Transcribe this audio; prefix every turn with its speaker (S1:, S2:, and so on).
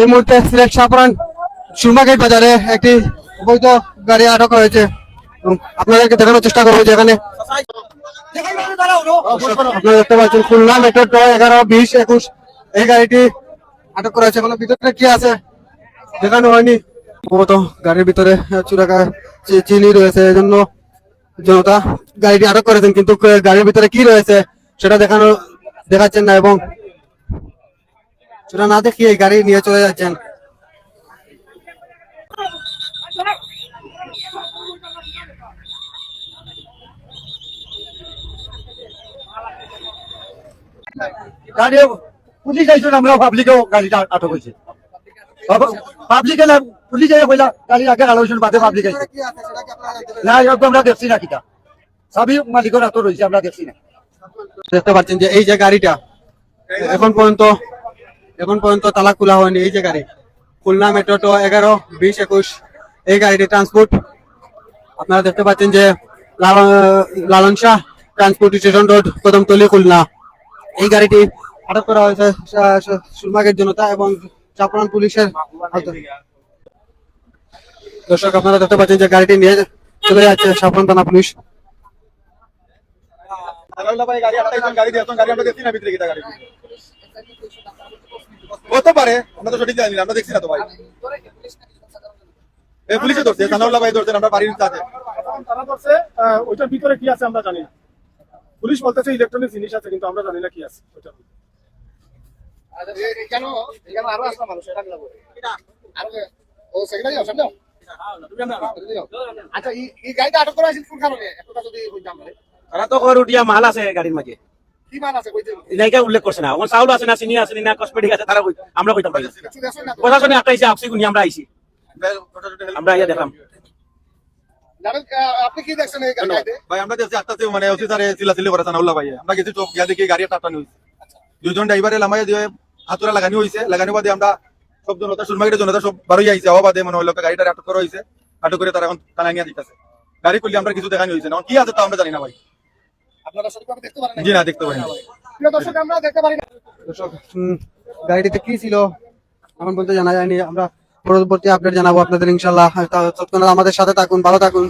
S1: এই মুহূর্তে সিলেট শাহপুরান সুরমাগেট বাজারে একটি অবৈধ গাড়ি আটক হয়েছে। আপনাদেরকে দেখানোর চেষ্টা করব যে এখানে আপনারা দেখতে পাচ্ছেন খুলনা মেট্রো ট এগারো বিশ একুশ। এই গাড়িটি আটক করা হয়েছে। কোনো ভিতরে কি আছে? দেখানো হয়নি। সম্ভবত গাড়ির ভিতরে চুরাকা চিনি রয়েছে, এই জন্য জনতা গাড়িটি আটক করেছেন। কিন্তু গাড়ির ভিতরে কি রয়েছে, সেটা দেখানো দেখাচ্ছেন না। এবং সেটা না দেখিয়ে গাড়ি নিয়ে চলে যাচ্ছেন।
S2: গাড়ি পুলিশ আইসুন আমরা পাবলিকেও গাড়িটা আটক হয়েছে। পাবলিকে না পুলিশ আইয়া কইলা গাড়ি আগে আলোচনা বাদে পাবলিক আইছে। না আমরা দেখছি না কিটা। সবই মালিকের হাতে রয়েছে আমরা দেখছি না।
S1: দেখতে পাচ্ছেন যে এই যে গাড়িটা এখন পর্যন্ত এখন পর্যন্ত তালা খোলা হয়নি এই যে গাড়ি। খুলনা মেট্রো টো এগারো, বিশ, একুশ, এই গাড়িটি ট্রান্সপোর্ট আপনারা দেখতে পাচ্ছেন যে Lalon- Shah transport station road Kadamtali Khulna. এই গাড়িটি আটক করা হয়েছে সা- সা- সুরমাগের জনতা এবং চাপরান পুলিশের দর্শক, আপনারা দেখতে পাচ্ছেন যে গাড়িটি নিয়ে চলে যাচ্ছে সাফরান থানা পুলিশ।
S3: হতে পারে আমরা তো সঠিক জানি না আমরা দেখছি না তো ভাই। পুলিশে ধরছে সানাউল্লাহ ভাই ধরছেন আমরা বাড়ির কাছে।
S4: তারা ধরছে ওইটার ভিতরে কি আছে আমরা জানি না। পুলিশ বলতেছে ইলেকট্রনিক জিনিস আছে কিন্তু আমরা জানি না কি আছে ওইটার ভিতরে।
S5: তারা তো উঠিয়া মাল আছে গাড়ির মাঝে। এলাকা উল্লেখ করছে না। ওখানে চাউল আছে না চিনি আছে না কসমেটিক আছে তারা আমরা কইতাম পারি প্রশাসনে একটা আইসি আপসি গুনি আমরা আইছি। আমরা ইয়া দেখলাম।
S4: আপনি কি দেখছেন
S3: ভাই আমরা দেখছি আস্তে আস্তে মানে অফিসারে চিল্লাচিল্লি করে সানাউল্লাহ ভাই। আমরা গেছি চোখ গিয়া দেখি গাড়ি টাটানি হয়েছে দুজন ড্রাইভারে লামাই দিয়ে হাতুরা লাগানি হয়েছে লাগানি বাদে আমরা সব জনতা সুরমাগির জনতা সব বারোই আইছে। হওয়া বাদে মনে হলো গাড়িটা আটক করা হয়েছে আটক করে তারা এখন দিতেছে। গাড়ি করলে আমরা কিছু দেখানি হয়েছে না। কি আছে তো আমরা জানি না ভাই।
S4: আপনারা সঠিকভাবে দেখতে পারেন
S3: জি না দেখতে পাই
S4: প্রিয় দর্শক আমরা দেখতে পারি না।
S1: দর্শক গাড়িটিতে কি ছিল? এখন বলতে জানা যায়নি। আমরা পরবর্তী আপডেট জানাব আপনাদের ইনশাল্লাহ তৎক্ষণাৎ আমাদের সাথে থাকুন ভালো থাকুন।